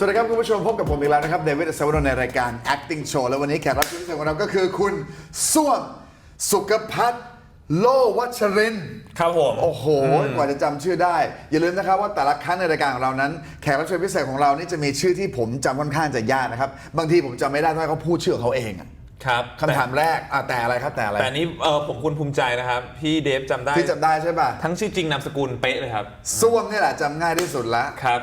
สวัสดีครับคุณผู้ชมพบกับผมอีกแล้วนะครับเดวิดอัศวรนในรายการ acting show และวันนี้แขกรับเชิญพิเศษของเราก็คือคุณส้วมสุขพัฒน์โลวัชรินทร์ครับผม โอ้โหกว่าจะจำชื่อได้ อย่าลืมนะครับว่าแต่ละครั้งในรายการของเรานั้น แขกรับเชิญพิเศษของเรานี่จะมีชื่อที่ผมจำค่อนข้างจะยากนะครับ บางทีผมจำไม่ได้ถ้าเขาพูดชื่อของเขาเองอะ ครับคำถามแรกอะแต่อะไรครับแต่อะไรแต่แต่อันนี้เออผมคุณภูมิใจนะครับ พี่เดฟจำได้ ที่จำได้ใช่ป่ะทั้งชื่อจริงนามสกุลเป๊ะเลยครับ ส้วมนี่แหละจำง่ายที่สุดละ ครับ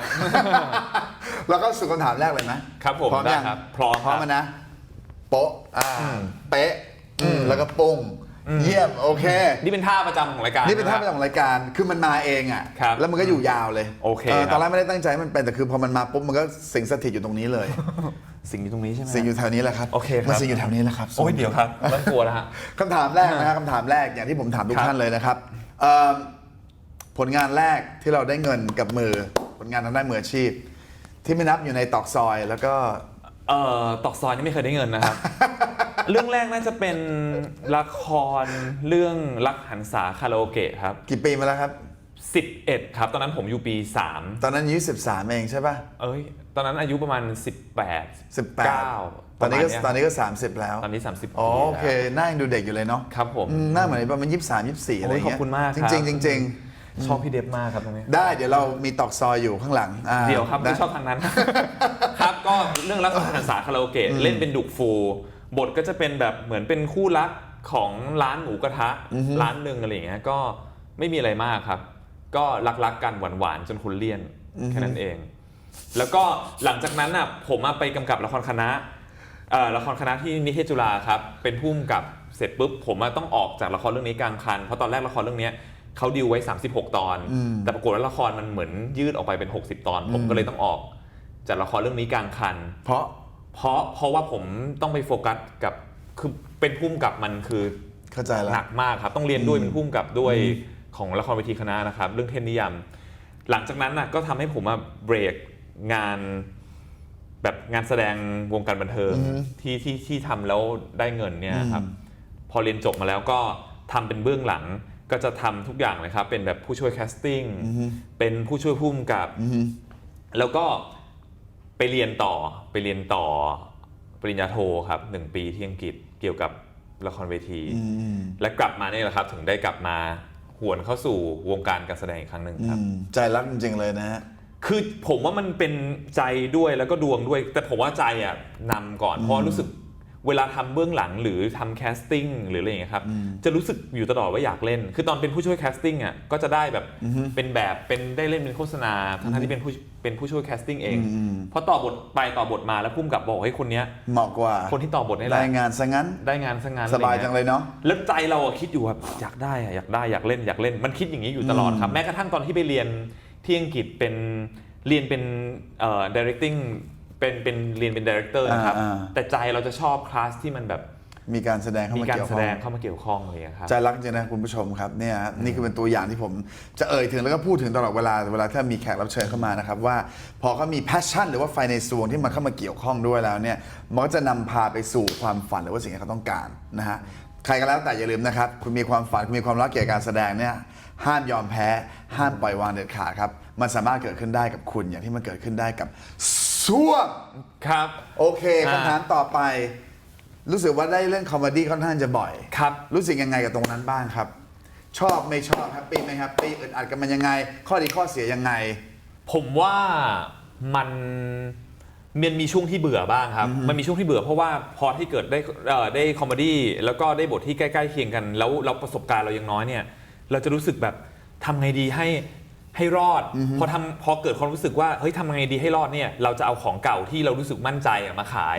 แล้วก็สู่คำถามแรกเลยไหมครับผมพร้อมได้ยังครับพร้อมพร้อมครับมันนะ โป๊ะอ่าเป๊ะอืมแล้วก็ปุ้ง เยี่ยม โอเค นี่เป็นท่าประจำของรายการนี่เป็นท่าประะจำของรายการ คือมันมาเองอะ ครับแล้วมันก็อยู่ยาวเลยโอเคตอนแรครักบไม่ได้ตั้งใจให้มันเป็น แต่คือพอมันมาปุ๊บ มันก็สิงสถิตอยู่ตรงนี้เลย สิ่งนี้ตรงนี้ใช่ไหม สิงอยู่แถวนี้แหละครับโอเคครับ มันสิงอยู่แถวนี้แหละครับโอ้ยเดี๋ยวครับเริ่มกลัวแล้วฮะ คำถามแรกนะครับคำถามแรกอย่างที่ผมถามทุกครับท่านเลยนะครับเอิ่มผลงานแรกที่เราได้เงินกับมือ ผลงานทางด้านมืออาชีพ ที่ไม่นับอยู่ในตอกซอยแล้วก็ เอ่อตอกซอยนี่ไม่เคยได้เงินนะครับ เรื่องแรกน่าจะเป็นละครเรื่องรักหันษาคาราโอเกะครับ กี่ปีมาแล้วครับ 11 ครับ ตอนนั้นผมอยู่ปี 3 ตอนนั้นอายุ13เองใช่ป่ะ เอ้ย ตอนนั้นอายุประมาณ 18 18 9ตอนนี้ก็ประมาณเยตอนนี้ก็ 30 แล้ว ตอนนี้ 30อ๋อปีโอเคแล้วหน้ายังดูเด็กอยู่เลยเนาะครับผมอืมหน้าเหมือนประมาณ23 24อะไรโอ้ยเงี้ยขอบคุณมากจครับริงๆจริงชอบพี่เดฟมากครับตรงนี้ๆได้เดี๋ยวเรามีตอกซอยอยู่ข้างหลังอ่าเดี๋ยวครับนะไม่ชอบทางนั้น ครับก็เรื่องรักษาหันษาคาราโอเกะเล่นเป็นดุกฟู บทก็จะเป็นแบบเหมือนเป็นคู่รักของร้านหมูกระทะร้านหนึ่งอะไรอย่างเงี้ยก็ไม่มีอะไรมากครับ ก็รักๆกันหวานๆจนคุณเลี่ยนแค่นั้นเอง แล้วก็หลังจากนั้นน่ะผมมาไปกำกับละครคณะเอ่อละครคณะที่นิเทศจุฬาครับเป็นผู้กำกับเสร็จปุ๊บผมมาต้องออกจากละครเรื่องนี้กลางคันเพราะตอนแรกละครเรื่องเนี้ยเขาดิวไว้ 36 ตอน แต่ปรากฏว่าละครมันเหมือนยืดออกไปเป็น 60 ตอน ผมก็เลยต้องออกจากละครเรื่องนี้กลางคัน เพราะเพราะเพราะว่าผมต้องไปโฟกัสกับคือเป็นพุ่มกับมันคือเข้าใจแล้วหนักมากครับ ต้องเรียนด้วยเป็นพุ่มกับด้วย ของละครเวทีคณะนะครับ เรื่องเทพนิยามหลังจากนั้นน่ะก็ทำให้ผมมาเบรกงานแบบงานแสดงวงการบันเทิงที่ที่ที่ทำแล้วได้เงินเนี่ยครับพอเรียนจบมาแล้วก็ทำเป็นเบื้องหลังก็จะทำทุกอย่างเลยครับ เป็นแบบผู้ช่วยแคสติ้งเป็นผู้ช่วยพุ่มกับ แล้วก็ไปเรียนต่อไปเรียนต่อปริญญาโทครับหนึ่งปีที่อังกฤษเกี่ยวกับละครเวที และกลับมาเนี่ยแหละครับ ถึงได้กลับมาห วนเข้าสู่วงการการแสดงอีกครั้งหนึ่งครับ อืมใจรักจริงๆเลยนะฮะ คือผมว่ามันเป็นใจด้วยแล้วก็ดวงด้วย แต่ผมว่าใจอะนำก่อนเพราะรู้สึก เวลาทำเบื้องหลังหรือทำแคสติ้งหรืออะไรอย่างเงี้ยครับจะรู้สึกอยู่ตลอดว่าอยากเล่น คือตอนเป็นผู้ช่วยแคสติ้งอะก็จะได้แบบเป็นแบบเป็นได้เล่นเป็นโฆษณาทั้งๆที่เป็นผู้เป็นผู้ช่วยแคสติ้งเองเพราะต่อบทไปต่อบทมาแล้วพุ่มกับบอกให้คนเนี้ยเหมาะกว่าคนที่ต่อบทนี่แหได้ละงานซะงั้นได้งานซะงานสบายอะไรจังเงี้เลยเนาะแล้วใจเราอะคิดอยู่แบบอยากได้อะอยากได้อยากเล่นอยากเล่นมันคิดอย่างนี้อยู่ตลอดครับแม้กระทั่งตอนที่ไปเรียนที่อังกฤษเป็นเรียนเป็นเอ่อ directing เป็นเป็นเรียนเป็น director นะครับ อ่าอ่า แต่ใจเราจะชอบคลาสที่มันแบบมีการแสดงเข้ามีมาการเกี่ยวแสข้อดงง เข้ามาเกี่ยวข้องอะไรอย่างเลยครับ ใจรักจริงนะคุณผู้ชมครับเนี่ยฮะนี่คือเป็นตัวอย่างที่ผมจะเอ่ยถึงแล้วก็พูดถึงตลอดเวลาเวลาถ้ามีแขกรับเชิญเข้ามานะครับว่าพอเขามีแพชชั่นหรือว่าไฟในส่วนที่มันเข้ามาเกี่ยวข้องด้วยแล้วเนี่ยมันก็จะนำพาไปสู่ความฝันหรือว่าสิ่งที่เขาต้องการนะฮะใครก็แล้วแต่อย่าลืมนะครับคุณมีความฝันคุณมีความรักเกี่ยวกับการแสดงเนี่ยห้ามยอมแพ้ ห้ามปล่อยวางเด็ดขาดครับมันสามารถเกิดขึ้นได้กับคุณอย่างที่มันเกิดขึ้นได้กับ ซ่วมครับ โอเคอ่า คำถามต่อไป รู้สึกว่าได้เล่นคอมเมดี้ค่อนข้างจะบ่อย ครับ รู้สึกยังไงกับตรงนั้นบ้างครับ ชอบไม่ชอบแฮปปี้ไม่แฮปปี้อึดอัดกันมันยังไง ข้อดีข้อเสียยังไง ผมว่ามันมันมีช่วงที่เบื่อบ้างครับ มันมีช่วงที่เบื่อเพราะว่าพอที่เกิดได้เอ่อได้คอมเมดี้แล้วก็ได้บทที่ใกล้ๆเคียงกัน แล้วเราประสบการณ์เรายังน้อยเนี่ย เราจะรู้สึกแบบทำไงดีให้ ให้รอด พอทำพอเกิดความรู้สึกว่าเฮ้ยทำไงดีให้รอดเนี่ยเราจะเอาของเก่าที่เรารู้สึกมั่นใจอะมาขาย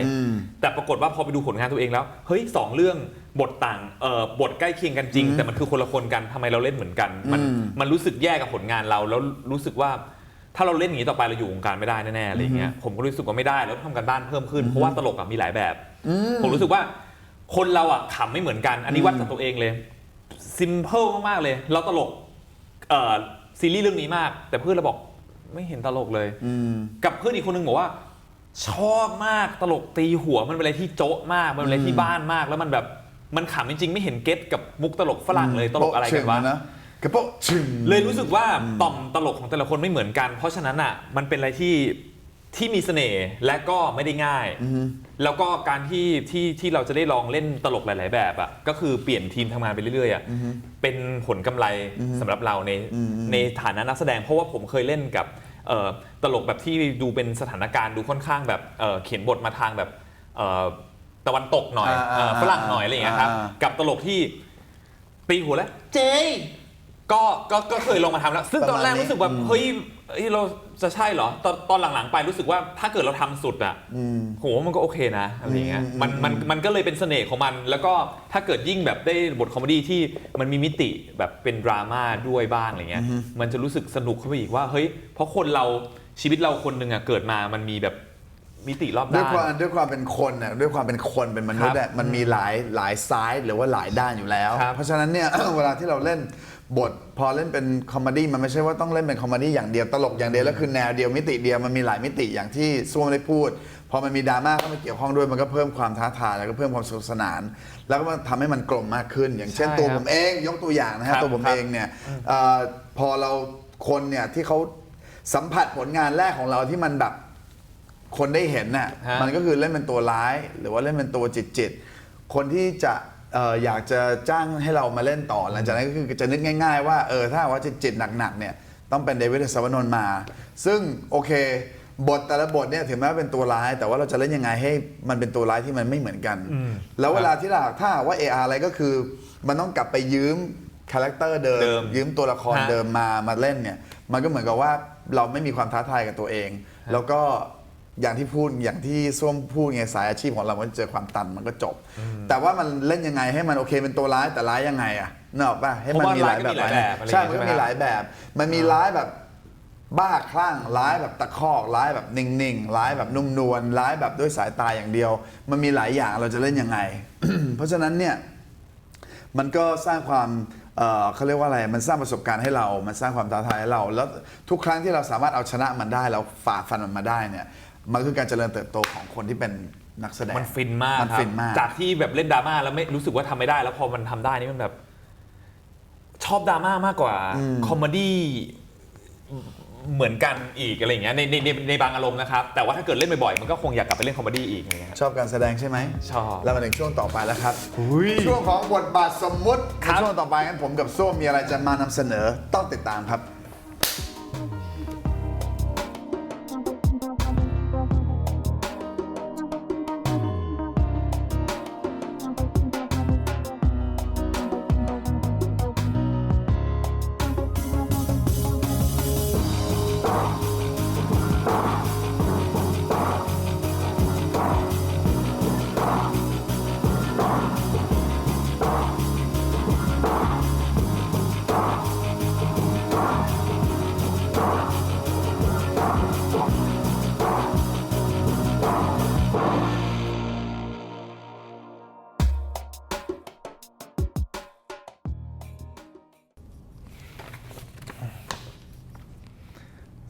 แต่ปรากฏว่าพอไปดูผลงานตัวเองแล้วเฮ้ยสองเรื่องบทต่างเอ่อบทใกล้เคียงกันจริง แต่มันคือคนละคนกันทำไมเราเล่นเหมือนกัน มันมันรู้สึกแย่กับผลงานเราแล้วรู้สึกว่าถ้าเราเล่นอย่างนี้ต่อไปเราอยู่วงการไม่ได้แน่ๆอะไรอย่างเงี้ยผมก็รู้สึกว่าไม่ได้แล้วทำกันบ้านเพิ่มขึ้นเพราะว่าตลกอะมีหลายแบบ ผมรู้สึกว่าคนเราอะขำไม่เหมือนกัน อันนี้วัดจากตัวเองเลยซิมเ l ิลมากๆเลย เราตลกเอ่อ ซีรีส์เรื่องนี้มาก แต่เพื่อนเราบอกไม่เห็นตลกเลยกับเพื่อนอีกคนนึงบอกว่า ชอบมากตลกตีหัวมันเป็นอะไรที่โจ๊ะมากมันเป็นอะไรที่บ้านมาก แล้วมันแบบมันขำจริงๆ ไม่เห็นเก็ตกับมุกตลกฝรั่งเลยตลกอะไรกันวะโป๊ชึงนะกระโปะชึง เลยรู้สึกว่าต่อมตลกของแต่ละคนไม่เหมือนกัน เพราะฉะนั้นอะมันเป็นอะไรที่ ที่มีเสน่ห์และก็ไม่ได้ง่าย แล้วก็การที่ที่ที่เราจะได้ลองเล่นตลกหลาย ๆ แบบอะก็คือเปลี่ยนทีมทำงานไปเรื่อยๆอะเป็นผลกำไรสำหรับเราในในฐานะนักแสดง เพราะว่าผมเคยเล่นกับเอ่อตลกแบบที่ดูเป็นสถานการณ์ดูค่อนข้างแบบเอ่อเขียนบทมาทางแบบเอ่อตะวันตกหน่อยอ่าเอ่อฝรั่งหน่อยอะไรอย่างเงี้ยครับ อ่า กับตลกที่ตีหัวแล้ว เจ๊ ก็ก็ก็เคยลงมาทำแล้ว ซึ่งตอนแรกประมาณนี้รู้สึกแบบอืมเฮ้ย เฮ้ยเราจะใช่เหรอตอนตอนหลังๆไปรู้สึกว่าถ้าเกิดเราทำสุดอะโหมันก็โอเคนะอะไรอย่างเงี้ยอืมมันมันมันก็เลยเป็นเสน่ห์ของมัน แล้วก็ถ้าเกิดยิ่งแบบได้บทคอมเมดี้ที่มันมีมิติแบบเป็นดราม่าด้วยบ้างอะไรเงี้ยมันจะรู้สึกสนุกเข้าไปอีกว่าเฮ้ยเพราะคนเราชีวิตเราคนหนึ่งอะเกิดมามันมีแบบมิติรอบด้วยด้านความด้วยความเป็นคนน่ะด้วยความเป็นคนเป็นมนุษย์อะมันมีหลายหลายซ้ายหรือว่าหลายด้านอยู่แล้ว ครับเพราะฉะนั้นเนี่ย เวลาที่เราเล่น บทพอเล่นเป็นคอมเมดี้มันไม่ใช่ว่าต้องเล่นเป็นคอมเมดี้อย่างเดียวตลกอย่างเดียวแล้วคือแนวเดียวมิติเดียวมันมีหลายมิติอย่างที่ซ่วมได้พูด พอมันมีดราม่าเข้ามาเกี่ยวข้องด้วยมันก็เพิ่มความท้าทายแล้วก็เพิ่มความสนุกสนาน แล้วก็มันทำให้มันกลมมากขึ้น อย่างเช่นใช่ตัวครับผมเองยกตัวอย่างนะครัฮะบตัวผมครับ เองเนี่ยเอ่อพอเราคนเนี่ยที่เขาสัมผัสผลงานแรกของเราที่มันแบบ คนได้เห็นน่ะฮะมันก็คือเล่นเป็นตัวร้าย หรือว่าเล่นเป็นตัวจิตจิตๆคนที่จะ เอ่ออยากจะจ้างให้เรามาเล่นต่อหลังจากนั้นก็คือจะนึกง่าย ๆ ว่าเออถ้าว่าจิตจิตๆหนักๆเนี่ยต้องเป็นเดวิดสวนนท์มา ซึ่งโอเค บทแต่ละบทเนี่ยถึงแม้ว่าเป็นตัวร้าย แต่ว่าเราจะเล่นยังไงให้มันเป็นตัวร้ายที่มันไม่เหมือนกัน แล้วเวลาที่เราถ้าหากว่า AR อะไรก็คือ มันต้องกลับไปยืมคาแรคเตอร์เดิเดิมยืมตัวละครฮะเดิมมามาเล่นเนี่ยมันก็เหมือนกับว่าเราไม่มีความท้าทายกับตัวเอง แล้วก็ อย่างที่พูดอย่างที่ส้วมพูดไงสายอาชีพของเรามันเจอความตันมันก็จบ แต่ว่ามันเล่นยังไงให้มันโอเคเป็นตัวร้ายแต่ร้ายยังไงอะนึกออกป่ะให้มันมีหลายแบบเพราะว่าร้ายก็มีหลายแบบอะไรใช่อย่างเงี้มันยก็มีใช่ไหมหลายแบบ มันมีร้ายแบบบ้าคลั่งร้ายแบบตะคอกร้ายแบบนิ่งๆร้ายแบบนุ่มนวลร้ายแบบด้วยสายตาอย่างเดียว มันมีหลายอย่างเราจะเล่นยังไง เพราะฉะนั้นเนี่ยมันก็สร้างความเอ่อเขาเรียกว่าอะไร มันสร้างประสบการณ์ให้เรา มันสร้างความท้าทายให้เรา แล้วทุกครั้งที่เราสามารถเอาชนะมันได้ เราฝ่าฟันมันมาได้เนี่ย มันคือการเจริญเติบโตของคนที่เป็นนักแสดง มันฟินมากมันครับฟินมาก จากที่แบบเล่นดราม่าแล้วไม่รู้สึกว่าทำไม่ได้ แล้วพอมันทำได้นี่มันแบบ ชอบดราม่ามากกว่าคอมเมดี้เหมือนกันอีกอะไรอย่างเงี้ยในในในในบางอารมณ์นะครับ แต่ว่าถ้าเกิดเล่นบ่อยๆมันก็คงอยากกลับไปเล่นคอมเมดี้อีกอย่างเงี้ย ชอบการแสดงใช่ไหมชอบแล้วมาถึงช่วงต่อไปแล้วครับหุ้ยช่วงของบทบาทสมมุติคในรับช่วงต่อไปงั้นผมกับส้วมมีอะไรจะมานำเสนอต้องติดตามครับ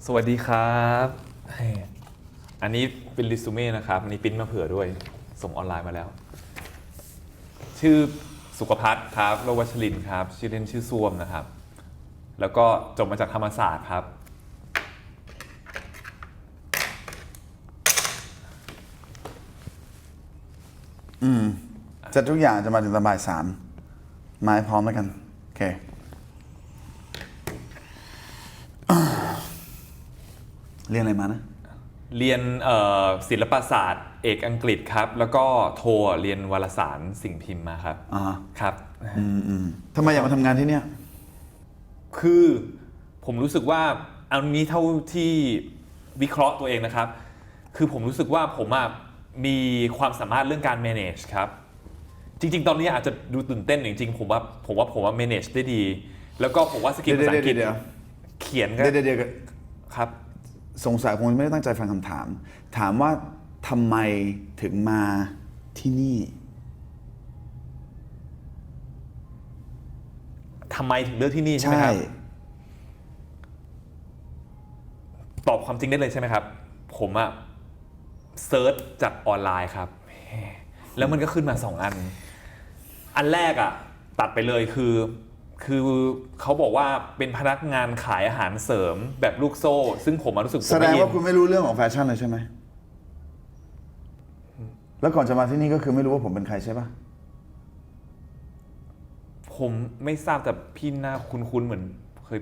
สวัสดีครับ อันนี้เป็นรีสูเม่นะครับ อันนี้ปริ้นมาเผื่อด้วย ส่งออนไลน์มาแล้ว ชื่อสุขพัฒน์ครับโลวัชรินครับ ชื่อเล่นชื่อซ่วมนะครับ แล้วก็จบมาจากธรรมศาสตร์ครับ อือจะทุกอย่างจะมาถึงตอนบ่ายสามมาให้พร้อมแล้วกัน โอเค เรียนอะไรมานะ เรียนเอ่อศิลปศาสตร์ เอกอังกฤษครับ แล้วก็โทเรียนวารสารสิ่งพิมพ์มาครับอ่า ครับ อืมอืมทำไมอยากมาทำงานที่เนี่ย คือผมรู้สึกว่าเอานี้เท่าที่วิเคราะห์ตัวเองนะครับ คือผมรู้สึกว่าผมอะมีความสามารถเรื่องการ manage ครับ จริง ๆ ตอนนี้อาจจะดูตื่นเต้นจริงๆผมว่าผมว่าผมว่า manage ได้ดี แล้วก็ผมว่าสกิลเดี๋ยวภาษาอังกฤษเดี๋ยวเขียนก็เดี๋ยวเดี๋ยวเดี๋ยวครับ สงสัยคงไม่ได้ตั้งใจฟังคำถาม ถามว่าทำไมถึงมาที่นี่ ทำไมถึงเลือกที่นี่ใช่ไหมใช่ครับ ตอบความจริงได้เลยใช่ไหมครับ ผมอะเซิร์ชจากออนไลน์ครับ แล้วมันก็ขึ้นมาสองอัน อันแรกอะตัดไปเลยคือ คือเขาบอกว่าเป็นพนักงานขายอาหารเสริมแบบลูกโซ่ ซึ่งผมอะรู้สึกผมแสดงไม่อินว่าคุณไม่รู้เรื่องของแฟชั่นเลยใช่ไหม แล้วก่อนจะมาที่นี่ก็คือไม่รู้ว่าผมเป็นใครใช่ปะผมไม่ทราบแต่พี่หน้าคุ้นๆเหมือนเคย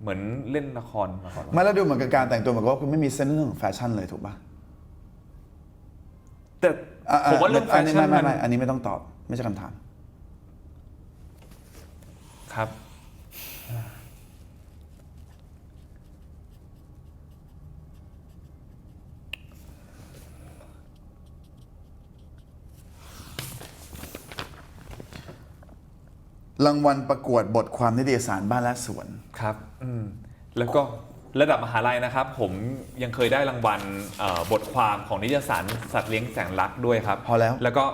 เหมือนเล่นละครมาก่อนไม่แล้วดูเหมือนกับการแต่งตัวเหมือนกับว่าคุณไม่มีเส้นเรื่องของแฟชั่นเลยถูกปะแต่อะอะผมว่าเรื่องแฟอันนี้ชั่นไม่มัไม่นไม่อันนี้ไม่ต้องตอบ ไม่ใช่คำถาม ครับ รางวัลประกวดบทความนิตยสารบ้านและสวน ครับอืมแล้วก็ระดับมหาลัยนะครับ ผมยังเคยได้รางวัลเอ่อบทความของนิตยสารสัตว์เลี้ยงแสนรักด้วยครับพอแล้ว แล้วก็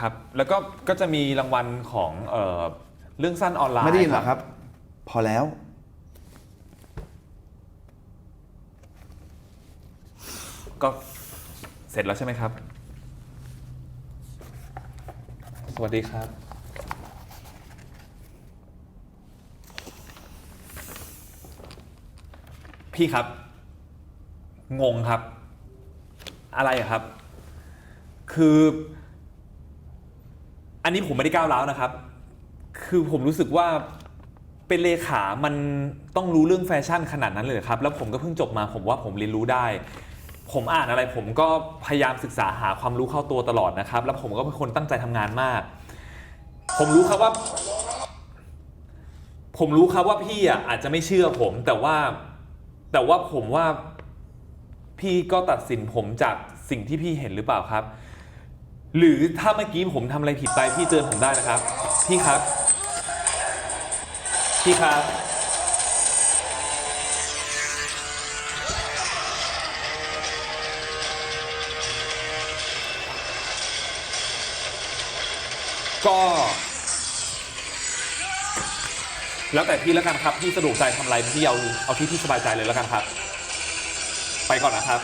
ครับแล้วก็ก็จะมีรางวัลของเอ่อเรื่องสั้นออนไลน์ไม่ได้ยินเหรอครับ พอแล้ว ก็เสร็จแล้วใช่ไหมครับ สวัสดีครับ พี่ครับ งงครับ อะไรอะครับ คืออั นนี้ผมไม่ได้ก้าวร้าวนะครับ คือผมรู้สึกว่าเป็นเลขา มันต้องรู้เรื่องแฟชั่นขนาดนั้นเลยเหรอครับ แล้วผมก็เพิ่งจบมา ผมว่าผมเรียนรู้ได้ ผมอ่านอะไรผมก็พยายามศึกษาหาความรู้เข้าตัวตลอดนะครับ แล้วผมก็เป็นคนตั้งใจทำงานมาก ผมรู้ครับว่า ผมรู้ครับว่าพี่อะอาจจะไม่เชื่อผม แต่ว่า แต่ว่าผมว่าพี่ก็ตัดสินผมจากสิ่งที่พี่เห็นหรือเปล่าครับ หรือถ้าเมื่อกี้ผมทำอะไรผิดไปพี่เตือนผมได้นะครับ พี่ครับ พี่ครับ ก็ แล้วแต่พี่แล้วกันครับ พี่สะดวกใจทำอะไรพี่เอาเอาที่พี่สบายใจเลยแล้วกันครับ ไปก่อนนะครับ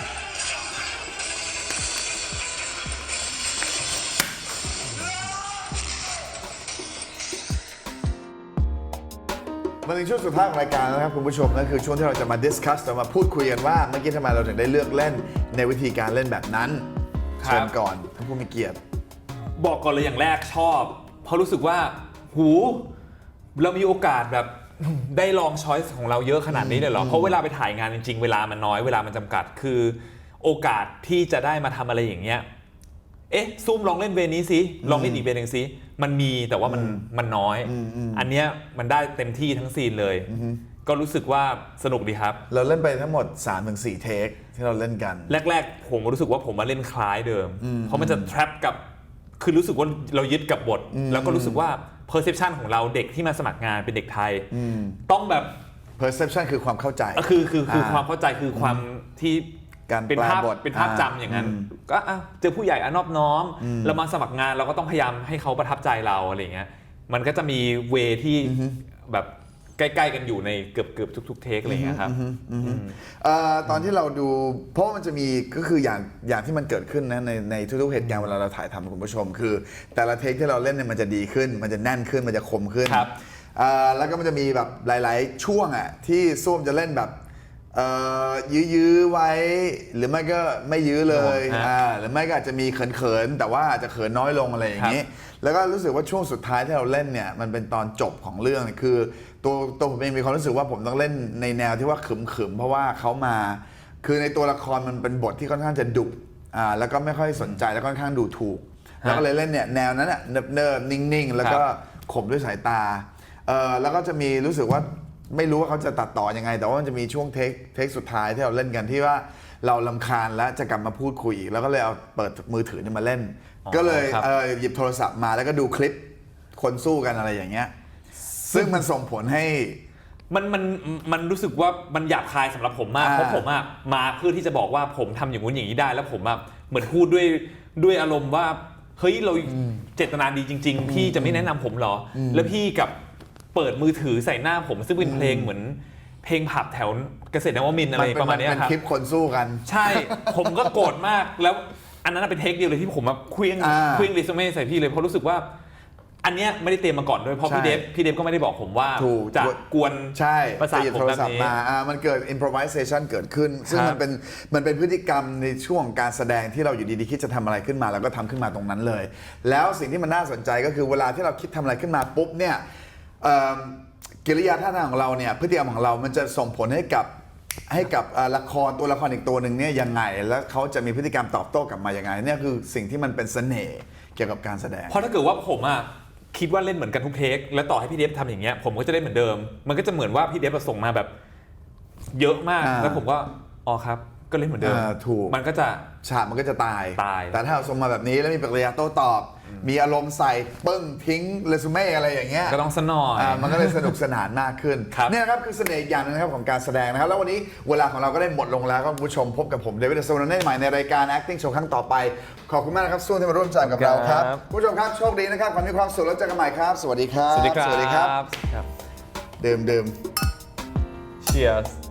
มาถึงช่วงสุดท้ายของรายการแล้วนะครับคุณผู้ชมนั่นคือช่วงที่เราจะมาดิสคัสเรามาพูดคุยกันว่าเมื่อกี้ทำไมเราถึงได้เลือกเล่นในวิธีการเล่นแบบนั้นครับ เชิญก่อนท่านผู้มีเกียรติ บอกก่อนเลยอย่างแรกชอบ เพราะรู้สึกว่า หู เรามีโอกาสแบบ ได้ลองช้อยส์ของเราเยอะขนาดนี้เลยเหรอ เพราะเวลาไปถ่ายงานจริงๆ เวลามันน้อยเวลามันจำกัดคือ โอกาสที่จะได้มาทำอะไรอย่างเงี้ย เอ๊ะซุ่มลองเล่นเวรนี้สิลองเล่นอีกเวรหนึ่งสิมันมีแต่ว่ามันมันน้อย อันเนี้ยมันได้เต็มที่ทั้งซีนเลย ก็รู้สึกว่าสนุกดีครับ เราเล่นไปทั้งหมด 3-4 เทคที่เราเล่นกัน แรก ๆ ผมรู้สึกว่าผมมาเล่นคล้ายเดิม เพราะมันจะ trap กับคือรู้สึกว่าเรายึดกับบท แล้วก็รู้สึกว่า perception ของเราเด็กที่มาสมัครงานเป็นเด็กไทยต้องแบบ perception คือความเข้าใจก็คือคือคืออ่าความเข้าใจคือความที่ การเป็นแปลภาพบทเป็นภาพอ่าจำอย่างนั้นอืมก็อะเจอผู้ใหญ่อนอบน้อม เรามาสมัครงานเราก็ต้องพยายามให้เขาประทับใจเราอะไรอย่างเงี้ยมันก็จะมีเวที่แบบใกล้ๆกันอยู่ในเกือบเกือบทุก ๆ เทคอะไรอย่างเงี้ยครับเอ่อตอนที่เราดูเพราะว่ามันจะมีก็คืออย่างอย่างที่มันเกิดขึ้นนะในในทุกๆเหตุการณ์เวลาเราถ่ายทำคุณผู้ชม คือ แต่ละเทคที่เราเล่นเนี่ยมันจะดีขึ้น มันจะแน่นขึ้นมันจะคมขึ้นครับเอ่อแล้วก็มันจะมีแบบหลาย ๆ ช่วงอะที่ส้วมจะเล่นแบบ เอ่อยื้อๆไว้ หรือไม่ก็ไม่ยื้อเลยฮะอ่าหรือไม่ก็อาจจะมีเขินๆแต่ว่าอาจจะเขินน้อยลงอะไรอย่างนี้ แล้วก็รู้สึกว่าช่วงสุดท้ายที่เราเล่นเนี่ยมันเป็นตอนจบของเรื่องเนี่ยคือ ตัวตัวผมเองมีความรู้สึกว่าผมต้องเล่นในแนวที่ว่าขึมๆเพราะว่าเขามา คือในตัวละครมันเป็นบทที่ค่อนข้างจะดุอ่าแล้วก็ไม่ค่อยสนใจแล้วค่อนข้างดูถูก แล้วก็เลยเล่นเนี่ยแนวนั้นน่ะเนิบๆนิ่งๆ แล้วก็ข่มด้วยสายตาเออแล้วก็จะมีรู้สึกว่า ไม่รู้ว่าเขาจะตัดต่อยังไง แต่ว่ามันจะมีช่วงเทคเทคสุดท้ายที่เราเล่นกันที่ว่าเราลำคาญแล้วจะกลับมาพูดคุยอีก แล้วก็เลยเอาเปิดมือถือเนี่ยมาเล่น อ๋อก็เลยครับ เออหยิบโทรศัพท์มาแล้วก็ดูคลิปคนสู้กันอะไรอย่างเงี้ย ซึ่งมันส่งผลให้ มันมันมันรู้สึกว่ามันหยาบคายสำหรับผมมากอ่าเพราะผมอะมาเพื่อที่จะบอกว่าผมทำอย่างงู้นอย่างนี้ได้ แล้วผมอะเหมือนพูดด้วยด้วยอารมณ์ว่าเฮ้ยเราเจตนาดีจริง ๆ พี่จะไม่แนะนำผมเหรออแล้วพี่กับ เปิดมือถือใส่หน้าผมซึ่งเป็นเพลงเหมือนเพลงผับแถวเกษตรนวมินทร์อะไรเป็ประมาณเนี้ยเป็นครับ คลิปคนสู้กัน ใช่ ผมก็โกรธมากแล้วอันนั้นนะเป็นเทคเดียวเลยที่ผมแบบเคลี้ยงอ่าเคลี้ยงรีซูเม่ใส่พี่เลยเพราะรู้สึกว่า อันเนี้ยไม่ได้เตรียมมาก่อนด้วยเพราะใช่พี่เดฟพี่เดฟก็ไม่ได้บอกผมว่าถูก จะกวนใช่ประสาทไปหยิบผมโทรแบบศัพท์นี้ มาอ่ามันเกิด improvisation เกิดขึ้น ซึ่งครับมันเป็นมันเป็นพฤติกรรมในช่วงของการแสดงที่เราอยู่ดีๆคิดจะทำอะไรขึ้นมา แล้วก็ทำขึ้นมาตรงนั้นเลย แล้วสิ่งที่มันน่าสนใจก็คือเวลาที่เราคิดทำอะไรขึ้นมาปุ๊บเนี่ยเอิ่ม กิริยาท่าทางของเราเนี่ยพฤติกรรมของเรามันจะส่งผลให้กับให้กับเอ่อละครตัวละครอีกตัวหนึ่งเนี่ยยังไง แล้วเขาจะมีพฤติกรรมตอบโต้กลับมายังไงเนี่ยคือสิ่งที่มันเป็นเสน่ห์เกี่ยวกับการแสดง เพราะถ้าเกิดว่าผมอะคิดว่าเล่นเหมือนกันทุกเทค แล้วต่อให้พี่เดฟทำอย่างเงี้ยผมก็จะเล่นเหมือนเดิม มันก็จะเหมือนว่าพี่เดฟส่งมาแบบ เยอะมากอ่าแล้วผมก็อ๋อครับ ก็เล่นเหมือนเดิมอ่าถูกมันก็จะ ฉากมันก็จะตาย ตาย แต่ถ้าเราส่งมาแบบนี้แล้วมีปฏิกิริยาโต้ตอบ มีอารมณ์ใส่ปึ้งทิ้งเรซูเม่อะไรอย่างเงี้ยก็ต้องสนอย อ่ามันก็เลยสนุกสนานมากขึ้นครับ เนี่ยนะครับคือเสน่ห์อีกอย่างหนึงนะครับของการแสดงนะครับ แล้ววันนี้เวลาของเราก็ได้หมดลงแล้วก็คุณผู้ชมพบกับผมเดวิดโซนในใหม่ในรายการ acting show ครั้งต่อไป ขอบคุณมากนะครับส่วนที่มาร่วมจอยกับเราครับครับ คุณผู้ชมครับโชคดีนะครับขอให้มีความสุขแล้วเจอกันใหม่ครับ สวัสดีครับ สวัสดีครับสวัสดีครับครับเดิมเดิม Cheers